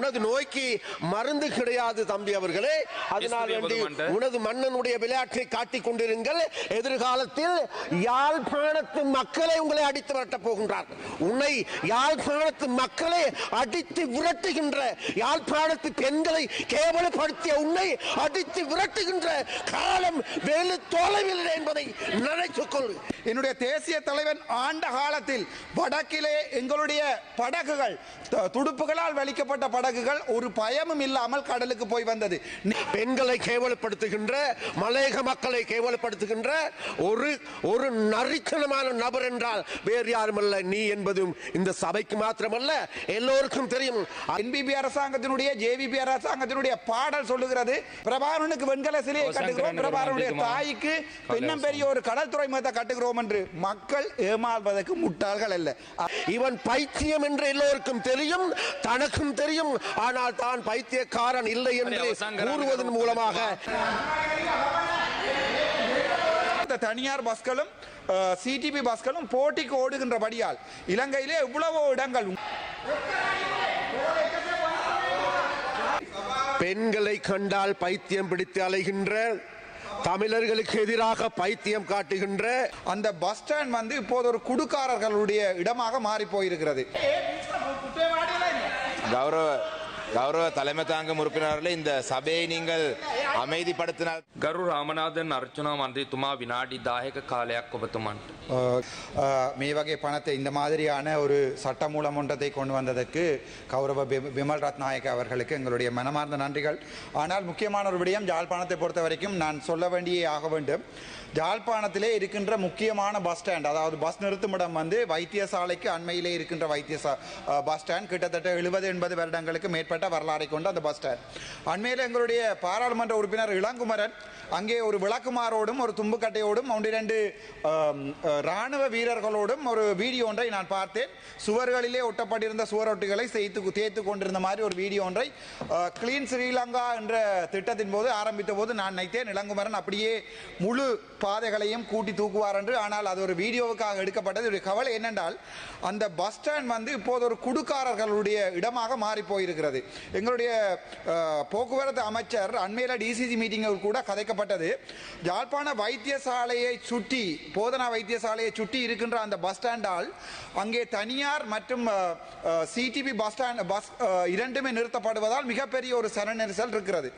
உனது நோய்க்கு மருந்து கிடையாது தம்பி அவர்களே. அதனால் வேண்டி உனது மன்னனுடைய விளையாட்டை காட்டிக் கொண்டிருங்கள். எதிர்காலத்தில் யாழ்ப்பாணத்து மக்களை உங்களை அடித்து விரட்டப் போகின்றார்கள் உன்னை யாழ்ப்பாணத்து மக்களை அடித்து விரட்டுகின்ற யாழ்ப்பாணத்து பெண்களை கேவலப்படுத்திய உன்னை அடித்து விரட்டுகின்ற காலம் வெகு தொலைவில் இல்லை என்பதை நினைத்துக் கொள். என்னுடைய தேசிய தலைவன் ஆண்ட காலத்தில் வடக்கிலே எங்களுடைய படகுகள் துடுப்புகளால் வலிக்கப்பட்ட படகுகள் ஒரு பயமும் இல்லாமல் கடலுக்கு போய் வந்தது. பெண்களை கேவலப்படுத்துகின்ற மலையக மக்களை கேவலப்படுத்துகின்ற ஒரு ஒரு நரித்தனமான நபர் என்றால் வேறு யாருமல்ல நீ என்பதும் இந்த சபைக்கு மாத்திரமல்ல எல்லோருக்கும் தெரியும். என்பிபி அரசாங்கத்தினுடைய ஜேவிபி அரசாங்கத்தினுடைய பாடல் சொல்லுகிறது பிரபாகரனுக்கு வெண்கல சிலையை கட்டுகிறோம் கவர்மெண்ட் தாய்க்கு. பெண்ணும் பெரிய ஒரு கடல் துறைமுகத்தை கட்டுகிறோம் என்று மக்கள் ஏமாறுவதற்கு முட்டாள்கள் அல்ல. இவன் பைத்தியம் என்று எல்லோருக்கும் தெரியும் தனக்கும் தெரியும் ஆனால் தான் பைத்தியக்காரன் இல்லை என்று கூறுவதன் மூலமாக. இந்த தனியார் பஸ்களும் சிடிபி பஸ்களும் போட்டிக்கு ஓடுகின்றபடியால் இலங்கையிலே எவ்வளவோ இடங்கள் பெண்களை கண்டால் பைத்தியம் பிடித்து அலைகின்ற தமிழர்களுக்கு எதிராக பைத்தியம் காட்டுகின்ற. அந்த பஸ் ஸ்டாண்ட் வந்து இப்போது ஒரு குடுக்காரர்களுடைய இடமாக மாறி போயிருக்கிறது. கௌரவ கௌரவ தலைமை தாங்கும் உறுப்பினர்களை இந்த சபையை நீங்கள் அமைதிப்படுத்தினால் ගරු රාමනාදන් අර්චනා මන්ත්‍රීතුමා විනාඩි 10ක කාලයක් ඔබතුමන්ට. அஹ், அஹ், மே வகை பணத்தை இந்த மாதிரியான ஒரு சட்ட மூலம் ஒன்றத்தை கொண்டு வந்ததற்கு கௌரவ பி- பிமல் ரத்நாயக் அவர்களுக்கு எங்களுடைய மனமார்ந்த நன்றிகள் ஆனால் முக்கியமான ஒரு விடயம் யாழ்ப்பாணத்தை பொறுத்த வரைக்கும் நான் சொல்ல வேண்டியே ஆக வேண்டும் யாழ்ப்பாணத்திலே இருக்கின்ற முக்கியமான பஸ் ஸ்டாண்ட் அதாவது பஸ் நிறுத்துமிடம் வந்து வைத்தியசாலைக்கு அண்மையிலே இருக்கின்ற வைத்தியசா அஹ், பஸ் ஸ்டாண்ட் கிட்டத்தட்ட எழுபது எண்பது வருடங்களுக்கு மேற்பட்ட வரலாறை கொண்ட அந்த பஸ் ஸ்டாண்ட் அண்மையில் எங்களுடைய பாராளுமன்ற உறுப்பினர் இளங்குமரன் அங்கே ஒரு விளக்குமாரோடும் ஒரு தும்புக்கட்டையோடும் ஒன்று இரண்டு இராணுவ ராணுவ வீரர்களோடும் ஒரு வீடியோ ஒன்றை நான் பார்த்தேன். சுவர்களிலே ஒட்டப்பட்டிருந்த சுவரொட்டிகளை செய்து தேய்த்து கொண்டிருந்த மாதிரி ஒரு வீடியோ ஒன்றை கிளீன் ஸ்ரீலங்கா என்ற திட்டத்தின் போது ஆரம்பித்த போது நான் நினைத்தேன் இளங்குமரன் அப்படியே முழு பாதைகளையும் கூட்டி தூக்குவார் என்று. ஆனால் அது ஒரு வீடியோவுக்காக எடுக்கப்பட்டது. ஒரு கவலை என்னென்றால் அந்த பஸ் ஸ்டாண்ட் வந்து இப்போது ஒரு குடுக்காரர்களுடைய இடமாக மாறி போயிருக்கிறது. எங்களுடைய போக்குவரத்து அமைச்சர் அண்மையில் டிசிசி மீட்டிங்கில் கூட கதைக்கப்பட்டது. யாழ்ப்பாண வைத்தியசாலையை சுற்றி போதனா வைத்தியசாலையை சுற்றி இருக்கின்ற அந்த பஸ் ஸ்டாண்டால் அங்கே தனியார் மற்றும் சிடிபி பஸ் ஸ்டாண்ட் பஸ் இரண்டுமே நிறுத்தப்படுவதால் மிகப்பெரிய ஒரு சன நெரிசல் இருக்கிறது.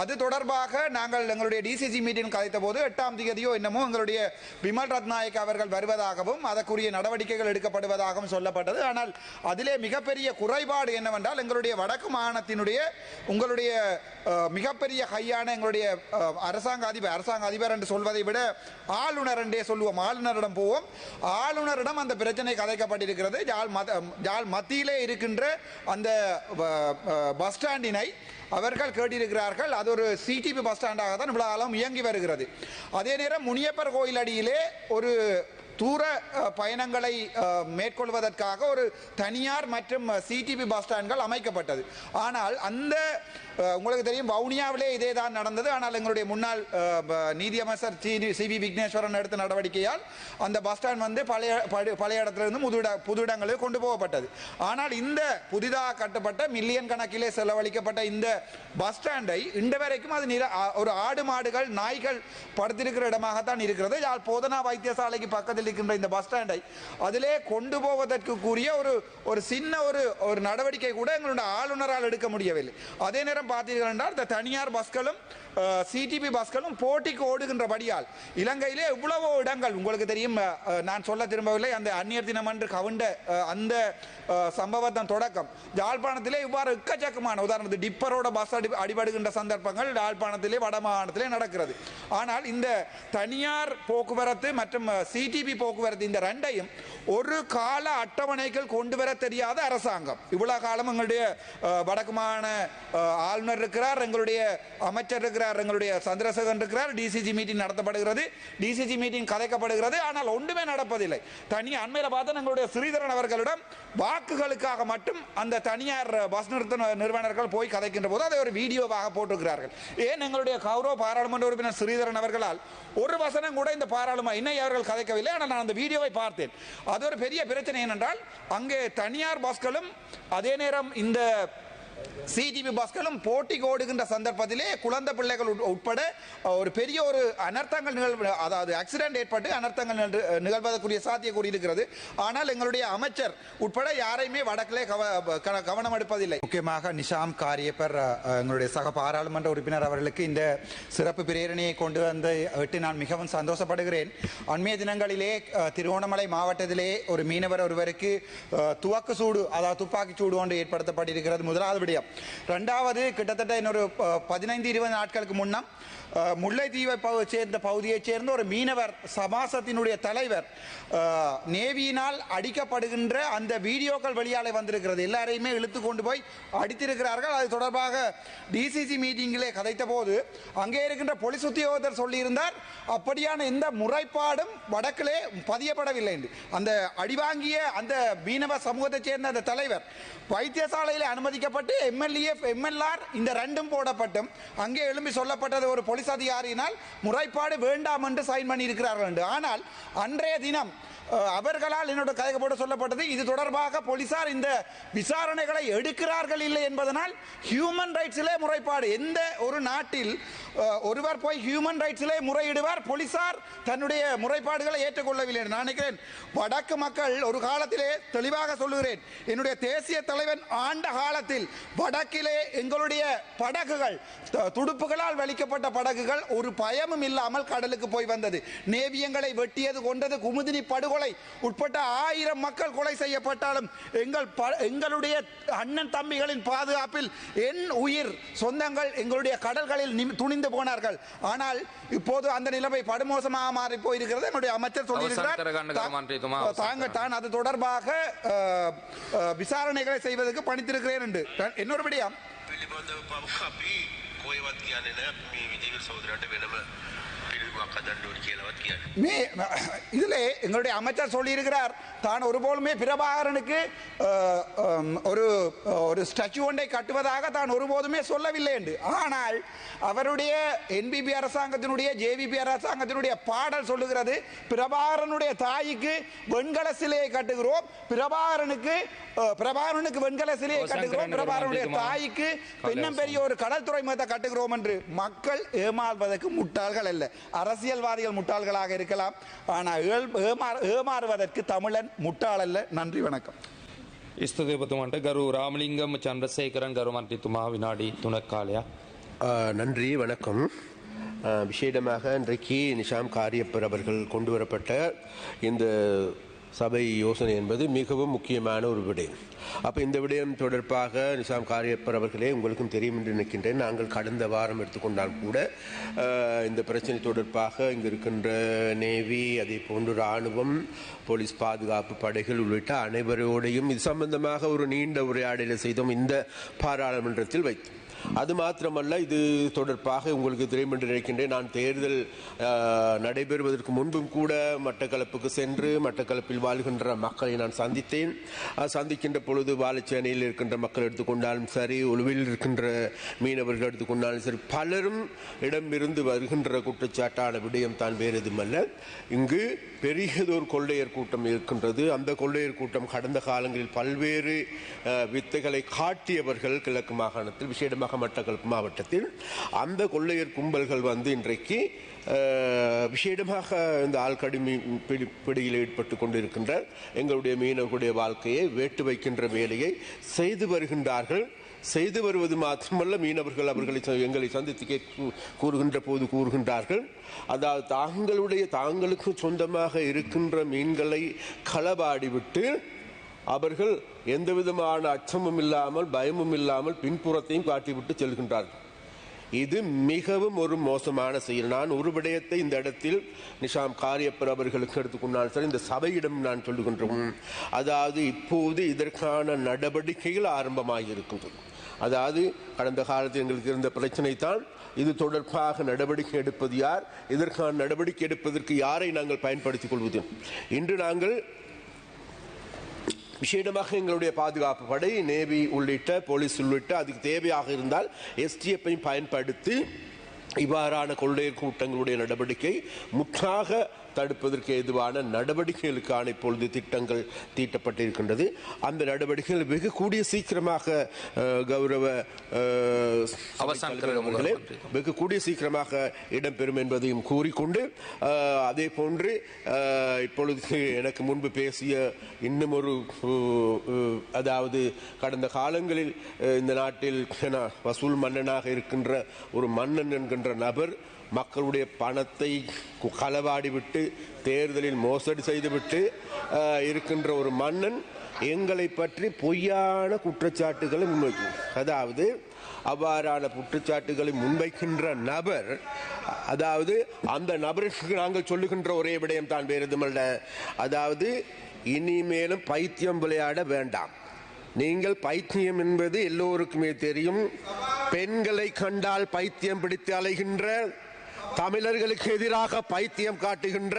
அது தொடர்பாக நாங்கள் எங்களுடைய டிசிசி மீட்டிங் கதைத்த போது எட்டாம் தேதியோ என்னமோ எங்களுடைய விமல் ரத்நாயக் அவர்கள் வருவதாகவும் அதற்குரிய நடவடிக்கைகள் எடுக்கப்படுவதாகவும் சொல்லப்பட்டது. ஆனால் அதிலே மிகப்பெரிய குறைபாடு என்னவென்றால் எங்களுடைய வடக்கு மாகாணத்தினுடைய உங்களுடைய மிகப்பெரிய கையா கையான எங்களுடைய அரசாங்க அதிபர் அரசாங்க அதிபர் என்று சொல்வதை விட ஆளுநர் என்றே சொல்லுவோம். ஆளுநரிடம் போவோம். ஆளுநரிடம் அந்த பிரச்சனை கதைக்கப்பட்டிருக்கிறது. ஜால் மத ஜால் மத்தியிலே இருக்கின்ற அந்த பஸ் ஸ்டாண்டினை அவர்கள் கேட்டிருக்கிறார்கள். அது ஒரு சிடிபி பஸ் ஸ்டாண்டாக தான் இவ்வளவு காலம் இயங்கி வருகிறது. அதே நேரம் முனியப்பர் கோயில் அடியிலே ஒரு தூர பயணங்களை மேற்கொள்வதற்காக ஒரு தனியார் மற்றும் சிடிபி பஸ் ஸ்டாண்ட்கள் அமைக்கப்பட்டது. ஆனால் அந்த உங்களுக்கு தெரியும் வவுனியாவிலே இதே தான் நடந்தது. ஆனால் எங்களுடைய முன்னாள் நீதியமைச்சர் சி வி விக்னேஸ்வரன் எடுத்த நடவடிக்கையால் அந்த பஸ் ஸ்டாண்ட் வந்து பழைய படு- பழைய இடத்துலேருந்து புது இட புது இடங்களுக்கு கொண்டு போகப்பட்டது. ஆனால் இந்த புதிதாக கட்டப்பட்ட மில்லியன் கணக்கிலே செலவழிக்கப்பட்ட இந்த பஸ் ஸ்டாண்டை இன்று வரைக்கும் அது நிர- ஒரு ஆடு மாடுகள் நாய்கள் படுத்திருக்கிற இடமாகத்தான் இருக்கிறது. யாழ் போதனா வைத்தியசாலைக்கு பக்கத்தில் இருக்கின்ற இந்த பஸ் ஸ்டாண்டை அதிலே கொண்டு போவதற்கு கூறிய ஒரு ஒரு சின்ன ஒரு ஒரு நடவடிக்கை கூட எங்களுடைய ஆளுநரால் எடுக்க முடியவில்லை. அதே நேரம் பார்த்தீர்கள் என்றால் இந்த தனியார் பஸ்களும் சிடிபி பஸ்களும் போட்டிக்கு ஓடுகின்றபடியால் இலங்கையிலே எவ்வளவோ இடங்கள் உங்களுக்கு தெரியும் நான் சொல்ல திரும்பவில்லை அந்த அந்நியர் தினம் என்று கவுண்ட அந்த சம்பவத்தின் தொடக்கம். யாழ்ப்பாணத்திலே இவ்வாறு எக்கச்சக்கமான உதாரணத்துக்கு டிப்பரோட பஸ் அடி அடிபடுகின்ற சந்தர்ப்பங்கள் யாழ்ப்பாணத்திலே வட மாகாணத்திலே நடக்கிறது. ஆனால் இந்த தனியார் போக்குவரத்து மற்றும் சிடிபி போக்குவரத்து இந்த ரெண்டையும் ஒரு கால அட்டவணைகள் கொண்டு வர தெரியாத அரசாங்கம். இவ்வளவு காலம் எங்களுடைய வடக்குமான ஆளுநர் இருக்கிறார் எங்களுடைய அமைச்சர் இருக்கிறார் எங்களுடைய சந்திரசேகரன் இருக்கிறார் டிசிஜி மீட்டிங் நடத்தப்படுகிறது. டிசிஜி மீட்டிங் கதைக்கப்படுகிறது. ஆனால் ஒன்றுமே நடப்பதில்லை. தனி அண்மையில் பார்த்தா எங்களுடைய ஸ்ரீதரன் அவர்களிடம் வாக்குகளுக்காக மட்டும் அந்த தனியார் பஸ் நிறுத்த நிறுவனர்கள் போய் கதைக்கின்ற போது அதை ஒரு வீடியோவாக போட்டிருக்கிறார்கள். ஏன் எங்களுடைய கௌரவ பாராளுமன்ற உறுப்பினர் ஸ்ரீதரன் அவர்களால் ஒரு வசனம் கூட இந்த பாராளுமன்ற இன்னை அவர்கள் கதைக்கவில்லை. ஆனால் நான் அந்த வீடியோவை பார்த்தேன். அது ஒரு பெரிய பிரச்சனை என்னென்றால் அங்கே தனியார் பஸ்களும் அதே நேரம் இந்த சிடிபி பஸ்களும் போட்டிக்கு ஓடுகின்ற சந்தர்ப்பத்திலே குழந்தை பிள்ளைகள் உட்பட ஒரு பெரிய ஒரு அனர்த்தங்கள் நிகழ்வு அதாவது ஆக்சிடென்ட் ஏற்பட்டு அனர்த்தங்கள் நிகழ்வதற்குரிய சாத்தியக்கூறி இருக்கிறது. ஆனால் எங்களுடைய அமைச்சர் உட்பட யாரையுமே வடக்கிலே கவனம் எடுப்பதில்லை. முக்கியமாக நிஷாம் காரியப்பர் எங்களுடைய சக பாராளுமன்ற உறுப்பினர் அவர்களுக்கு இந்த சிறப்பு பிரேரணையை கொண்டு வந்து விட்டு நான் மிகவும் சந்தோஷப்படுகிறேன். அண்மைய தினங்களிலே திருவோணமலை மாவட்டத்திலே ஒரு மீனவர் ஒருவருக்கு துவக்கு சூடு அதாவது துப்பாக்கி சூடு ஒன்று ஏற்படுத்தப்பட்டிருக்கிறது. முதலாவது விடயம். ரெண்டாவது கிட்டத்தட்ட இன்னொரு பதினைந்து இருபது நாட்களுக்கு முன்னம் முல்லைத்தீவை பகு- சேர்ந்த பகுதியைச் சேர்ந்த ஒரு மீனவர் சமாசத்தினுடைய தலைவர் நேவியினால் அடிக்கப்படுகின்ற அந்த வீடியோக்கள் வெளியாலே வந்திருக்கிறது. எல்லாரையுமே இழுத்து கொண்டு போய் அடித்திருக்கிறார்கள். அது தொடர்பாக டிசிசி மீட்டிங்கிலே கதைத்த போது அங்கே இருக்கின்ற போலீஸ் உத்தியோகத்தர் சொல்லியிருந்தார் அப்படியான எந்த முறைப்பாடும் வடக்கிலே பதியப்படவில்லை என்று. அந்த அடிவாங்கிய அந்த மீனவ சமூகத்தைச் சேர்ந்த அந்த தலைவர் வைத்தியசாலையில் அனுமதிக்கப்பட்டு எம்எல்ஏ எம்எல்ஆர் இந்த ரெண்டும் போடப்பட்டும். அங்கே எழும்பி சொல்லப்பட்டது ஒரு போலீஸ் அதிகாரியினால் முறைப்பாடு வேண்டாம் என்று சைன் பண்ணி இருக்கிறார்கள் என்று. ஆனால் அன்றைய தினம் அவர்களால் என்னோட கையகப்பட்டு சொல்லப்பட்டது இது தொடர்பாக போலீசார் இந்த விசாரணைகளை எடுக்கிறார்கள் இல்லை என்பதனால் ஹியூமன் ரைட்ஸிலே முறைப்பாடு. எந்த ஒரு நாட்டில் ஒருவர் போய் ஹியூமன் ரைட்ஸிலே முறையிடுவார் போலீசார் தன்னுடைய முறைப்பாடுகளை ஏற்றுக்கொள்ளவில்லை நான் நினைக்கிறேன். வடக்கு மக்கள் ஒரு காலத்திலே தெளிவாக சொல்லுகிறேன். என்னுடைய தேசிய தலைவன் ஆண்ட காலத்தில் வடக்கிலே எங்களுடைய படகுகள் துடுப்புகளால் வலிக்கப்பட்ட படகுகள் ஒரு பயமும் இல்லாமல் கடலுக்கு போய் வந்தது. நேவியங்களை வெட்டியது கொண்டது குமுதினி படுகொலை உட்பட்ட ஆயிரம் மக்கள் கொலை செய்யப்பட்டாலும் எங்கள் ப- எங்களுடைய அண்ணன் தம்பிகளின் பாதுகாப்பில் என் உயிர் சொந்தங்கள் எங்களுடைய கடல்களில் துணிந்து துணிந்து போனார்கள். ஆனால் இப்போது அந்த நிலைமை படுமோசமாக மாறி போயிருக்கிறது. என்னுடைய அமைச்சர் சொல்லியிருக்கிறார் தாங்கள் தான் அது தொடர்பாக விசாரணைகளை செய்வதற்கு பணித்திருக்கிறேன் என்று. இன்னொரு விடயம். மே இதிலே எங்களுடைய அமைச்சர் சொல்லியிருக்கிறார். தான் ஒருபோலுமே பிரபாகரனுக்கு ஒரு ஒரு ஸ்டாச்சு ஒன்றை கட்டுவதாக தான் ஒருபோதுமே சொல்லவில்லை என்று. ஆனால் அவருடைய என்பிபி அரசாங்கத்தினுடைய ஜேவிபி அரசாங்கத்தினுடைய பாடல் சொல்லுகிறது பிரபாகரனுடைய தாய்க்கு வெண்கல சிலையை கட்டுகிறோம் பிரபாகரனுக்கு பிரபாகரனுக்கு வெண்கல சிலையை கட்டுகிறோம் பிரபாகரனுடைய. தாய்க்கு பெண்ணும் பெரிய ஒரு கடல் துறைமுகத்தை கட்டுகிறோம் என்று மக்கள் ஏமாறுவதற்கு முட்டாள்கள் அல்ல. அரசியல்வாதிகள் முட்டாள்களாக இருக்கலாம் ஆனால் ஏழ்- ஏமாறு- ஏமாறுவதற்கு தமிழன் முட்டாள் அல்ல நன்றி வணக்கம் ස්තුතිපතුමන්ට ගරු රාමලිංගම චන්ද්‍රසේකරන් ගරු මන්ත්‍රීතුමා විනාඩි තුනක් කාලයක්. ஆ, நன்றி வணக்கம் ஆ, விசேடமாக இன்றைக்கு நிஷாம் காரியப்பர் அவர்கள் கொண்டு வரப்பட்ட இந்த சபை யோசனை என்பது மிகவும் முக்கியமான ஒரு விடயம். அப்போ இந்த விடயம் தொடர்பாக நிசாம் காரியப்பர் அவர்களே உங்களுக்கும் தெரியும் என்று நினைக்கின்றேன். நாங்கள் கடந்த வாரம் எடுத்துக்கொண்டால் கூட இந்த பிரச்சனை தொடர்பாக இங்கு இருக்கின்ற நேவி அதே போன்று இராணுவம் போலீஸ் பாதுகாப்பு படைகள் உள்ளிட்ட அனைவரோடையும் இது சம்பந்தமாக ஒரு நீண்ட உரையாடலை செய்தோம். இந்த பாராளுமன்றத்தில் வைத்தோம். அது மாத்திரமல்ல இது தொடர்பாக உங்களுக்கு தெரியும் என்று நினைக்கின்றேன். நான் தேர்தல் நடைபெறுவதற்கு முன்பும் கூட மட்டக்களப்புக்கு சென்று மட்டக்களப்பில் வாழ்கின்ற மக்களை நான் சந்தித்தேன். சந்திக்கின்ற பொழுது வாழைச்சேனையில் இருக்கின்ற மக்கள் எடுத்துக்கொண்டாலும் சரி உழுவில் இருக்கின்ற மீனவர்கள் எடுத்துக்கொண்டாலும் சரி பலரும் இடமிருந்து வருகின்ற குற்றச்சாட்டான விடயம் தான் வேறு எதுவுமல்ல. இங்கு பெரியதொரு கொள்ளையர் கூட்டம் இருக்கின்றது. அந்த கொள்ளையர் கூட்டம் கடந்த காலங்களில் பல்வேறு வித்தைகளை காட்டியவர்கள் கிழக்கு மாகாணத்தில் விசேடமாக மட்டக்களப்பு மாவட்டத்தில் அந்த கொள்ளையர் கும்பல்கள் வந்து இன்றைக்கு விஷேடமாக விசேடமாக இந்த ஆள்கடி பிடி பிடியில் ஈடுபட்டு கொண்டிருக்கின்ற எங்களுடைய மீனவர்களுடைய வாழ்க்கையை வேட்டு வைக்கின்ற வேலையை செய்து வருகின்றார்கள். செய்து வருவது மாத்திரமல்ல மீனவர்கள் அவர்களை எங்களை சந்தித்து கூறுகின்ற போது கூறுகின்றார்கள். அதாவது தாங்களுடைய தாங்களுக்கு சொந்தமாக இருக்கின்ற மீன்களை களவாடிவிட்டு அவர்கள் எந்தவிதமான அச்சமும் இல்லாமல் பயமும் இல்லாமல் பின்புறத்தையும் காட்டிவிட்டு செல்கின்றார்கள். இது மிகவும் ஒரு மோசமான செயல். நான் ஒரு விடயத்தை இந்த இடத்தில் நிஷாம் காரியப்பர் அவர்களுக்கு எடுத்துக்கொண்டால் சரி இந்த சபையிடம் நான் சொல்லுகின்றோம் அதாவது இப்போது இதற்கான நடவடிக்கைகள் ஆரம்பமாக இருக்கின்றது அதாவது கடந்த காலத்தில் எங்களுக்கு இருந்த பிரச்சனை தான் இது தொடர்பாக நடவடிக்கை எடுப்பது யார் இதற்கான நடவடிக்கை எடுப்பதற்கு யாரை நாங்கள் பயன்படுத்திக் கொள்வது? இன்று நாங்கள் விசேடமாக எங்களுடைய பாதுகாப்பு படை நேவி உள்ளிட்ட போலீஸ் உள்ளிட்ட அதுக்கு தேவையாக இருந்தால் எஸ்டிஎஃப்பையும் பயன்படுத்தி இவ்வாறான கொள்ளையர் கூட்டங்களுடைய நடவடிக்கை முற்றாக தடுப்பதற்கு ஏதுவான நடவடிக்கைகளுக்கான இப்பொழுது திட்டங்கள் தீட்டப்பட்டிருக்கின்றது அந்த நடவடிக்கைகள் வெகு கூடிய சீக்கிரமாக கௌரவ அவர்களே. வெகு கூடிய சீக்கிரமாக இடம்பெறும் என்பதையும் கூறிக்கொண்டு அதே போன்று இப்பொழுது எனக்கு முன்பு பேசிய இன்னும் ஒரு அதாவது கடந்த காலங்களில் இந்த நாட்டில் வசூல் மன்னனாக இருக்கின்ற ஒரு மன்னன் என்கின்ற நபர் மக்களுடைய பணத்தை களவாடிவிட்டு தேர்தலில் மோசடி செய்துவிட்டு இருக்கின்ற ஒரு மன்னன் எங்களை பற்றி பொய்யான குற்றச்சாட்டுகளை முன்வைக்கும். அதாவது அவ்வாறான குற்றச்சாட்டுகளை முன்வைக்கின்ற நபர் அதாவது அந்த நபருக்கு நாங்கள் சொல்லுகின்ற ஒரே விடயம் தான் வேறு எதுமல்ல அதாவது இனிமேலும் பைத்தியம் விளையாட வேண்டாம். நீங்கள் பைத்தியம் என்பது எல்லோருக்குமே தெரியும். பெண்களை கண்டால் பைத்தியம் பிடித்து அலைகின்ற தமிழர்களுக்கு எதிராக பைத்தியம் காட்டுகின்ற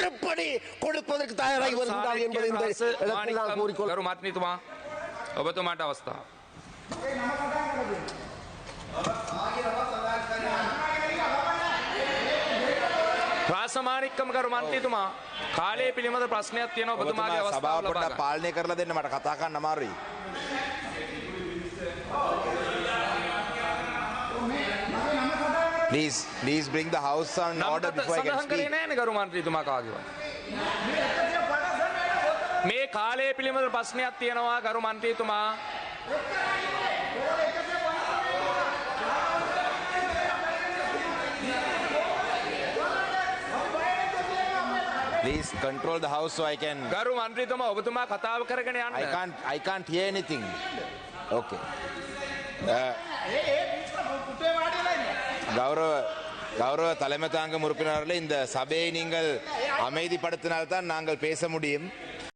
செருப்படி கொடுப்பதற்கு தயாராகி வருகின்றார் என்பதை இந்த இடத்தில் நான் கூறிக்கொள்ள ගරු මත්නිතුමා ඔබතුමාට අවස්ථාව. ප්‍රාසමානික්කම කරු මන්ත්‍රීතුමා කාලය පිළිබඳ ප්‍රශ්නයක් තියෙන ඔබතුමාගේ ඔබතුමා අවස්ථාව සභාව ලබා පොඩ්ඩක් ගන්න. පාලනය කරලා දෙන්න මට කතා කරන්න අමාරුයි. Please, please bring the house on order before I can speak. නෑනේ ගරු මන්ත්‍රීතුමා කාගේවත්. මේ කාලය පිළිබඳ ප්‍රශ්නයක් තියෙනවා ගරු මන්ත්‍රීතුමා Please control the house so I can. ගරු මන්ත්‍රීතුමා ඔබතුමා කතාව කරගෙන I යන්න. can't. I can't hear anything. Okay. Uh, கௌரவ கௌரவ தலைமை தாங்கும் உறுப்பினர்களை இந்த சபையை நீங்கள் அமைதிப்படுத்தினால்தான் நாங்கள் பேச முடியும்.